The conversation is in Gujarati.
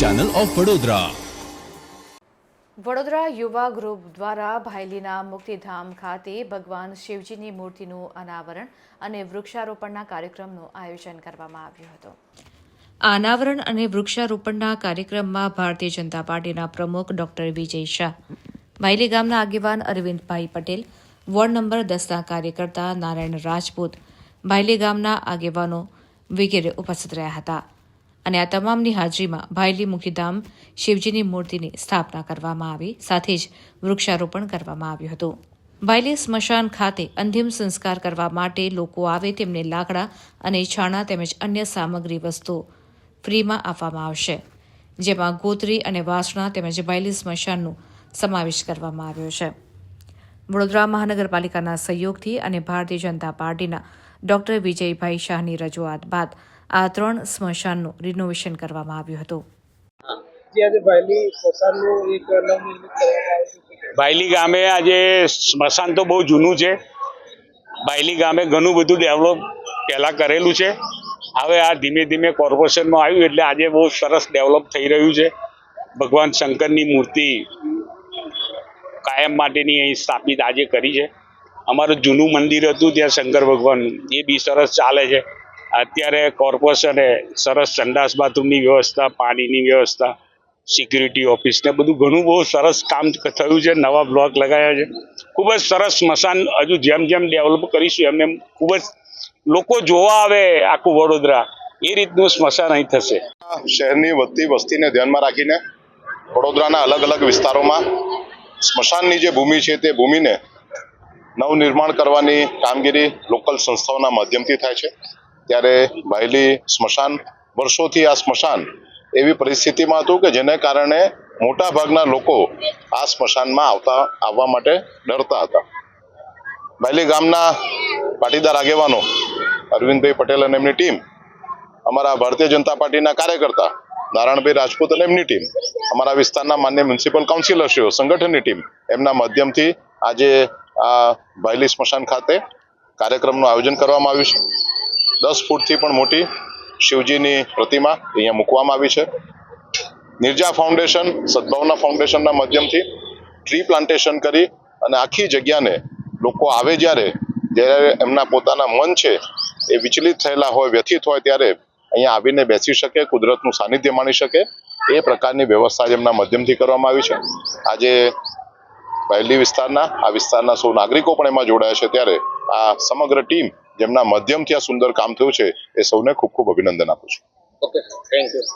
ચેનલ ઓફ વડોદરા વડોદરા યુવા ગ્રુપ દ્વારા ભાયલીના મુક્તિધામ ખાતે ભગવાન શિવજીની મૂર્તિનું અનાવરણ અને વૃક્ષારોપણના કાર્યક્રમનું આયોજન કરવામાં આવ્યું હતું. અનાવરણ અને વૃક્ષારોપણના કાર્યક્રમમાં ભારતીય જનતા પાર્ટીના પ્રમુખ ડોક્ટર વિજય શાહ ભાયલી ગામના આગેવાન અરવિંદભાઈ પટેલ વોર્ડ નંબર દસના કાર્યકર્તા નારાયણ રાજપૂત ભાયલી ગામના આગેવાનો વગેરે ઉપસ્થિત રહ્યા હતા. અને આ તમામની હાજરીમાં ભાયલી મુખીધામ શિવજીની મૂર્તિની સ્થાપના કરવામાં આવી, સાથે જ વૃક્ષારોપણ કરવામાં આવ્યું હતું. ભાયલી સ્મશાન ખાતે અંતિમ સંસ્કાર કરવા માટે લોકો આવે તેમને લાકડા અને છાણા તેમજ અન્ય સામગ્રી વસ્તુઓ ફ્રીમાં આપવામાં આવશે. જેમાં ગોત્રી અને વાસણા તેમજ ભાયલી સ્મશાનનો સમાવેશ કરવામાં આવ્યો છે. વડોદરા મહાનગરપાલિકાના સહયોગથી અને ભારતીય જનતા પાર્ટીના ડોક્ટર વિજયભાઈ શાહની રજૂઆત બાદ આ ત્રણ સ્મશાનનું રિનોવેશન કરવામાં આવ્યું હતું. ભાયલી સ્મશાનનું એક નવનિર્મિત કરવામાં આવ્યું છે. બાયલી ગામે આજે સ્મશાન તો બહુ જૂનું છે. બાયલી ગામે ઘણું બધું ડેવલપ પહેલાં કરેલું છે. હવે આ ધીમે ધીમે કોર્પોરેશનમાં આવ્યું એટલે આજે બહુ સરસ ડેવલપ થઈ રહ્યું છે. ભગવાન શંકરની મૂર્તિ કાયમ માટેની અહીં સ્થાપિત આજે કરી છે. અમારું જૂનું મંદિર હતું ત્યાં શંકર ભગવાન એ બી સરસ ચાલે છે. અત્યારે કોર્પોરેશને સરસ સંડાસ બાથરૂમની વ્યવસ્થા, પાણીની વ્યવસ્થા સિક્યુરિટી ઓફિસ ને બધું ઘણું બહુ સરસ કામ થયું છે, નવા બ્લોક લગાવ્યા છે. ખૂબ જ સરસ સ્મશાન હજુ જેમ જેમ ડેવલપ કરીશું એમ એમ ખૂબ જ લોકો જોવા આવે આખું વડોદરા. એ રીતનું સ્મશાન અહીં થશે. શહેરની વધતી વસ્તીને ધ્યાનમાં રાખીને વડોદરાના અલગ અલગ વિસ્તારોમાં સ્મશાનની જે ભૂમિ છે તે ભૂમિને નવનિર્માણ કરવાની કામગીરી લોકલ સંસ્થાઓના માધ્યમથી થાય છે. ત્યારે ભાયલી સ્મશાન, વર્ષોથી આ સ્મશાન એવી પરિસ્થિતિમાં હતું કે જેને કારણે મોટા ભાગના લોકો આ સ્મશાનમાં આવતા, આવવા માટે ડરતા હતા. ભાયલી ગામના પાટીદાર આગેવાનો અરવિંદભાઈ પટેલ અને એમની ટીમ, અમારા ભારતીય જનતા પાર્ટીના કાર્યકર્તા નારાયણભાઈ રાજપૂત અને એમની ટીમ, અમારા વિસ્તારના માન્ય મ્યુનિસિપલ કાઉન્સિલરશ્રીઓ, સંગઠનની ટીમ, એમના માધ્યમથી આજે આ ભાયલી સ્મશાન ખાતે કાર્યક્રમનું આયોજન કરવામાં આવ્યું છે. દસ ફૂટથી પણ મોટી શિવજીની પ્રતિમા અહીંયા મૂકવામાં આવી છે. નિર્જા ફાઉન્ડેશન સદભાવના ફાઉન્ડેશનના માધ્યમથી ટ્રી પ્લાન્ટેશન કરી અને આખી જગ્યાને લોકો આવે જ્યારે જ્યારે એમના પોતાના મન છે એ વિચલિત થયેલા હોય, વ્યથિત હોય ત્યારે અહીંયા આવીને બેસી શકે, કુદરતનું સાનિધ્ય માણી શકે. એ પ્રકારની વ્યવસ્થા જેમના માધ્યમથી કરવામાં આવી છે. આજે પહેલી વિસ્તારના, આ વિસ્તારના સૌ નાગરિકો પણ એમાં જોડાયા છે ત્યારે આ સમગ્ર ટીમ જેમના માધ્યમથી આ સુંદર કામ થયું છે, એ સૌને ખૂબ ખૂબ અભિનંદન આપું છું. Okay thank you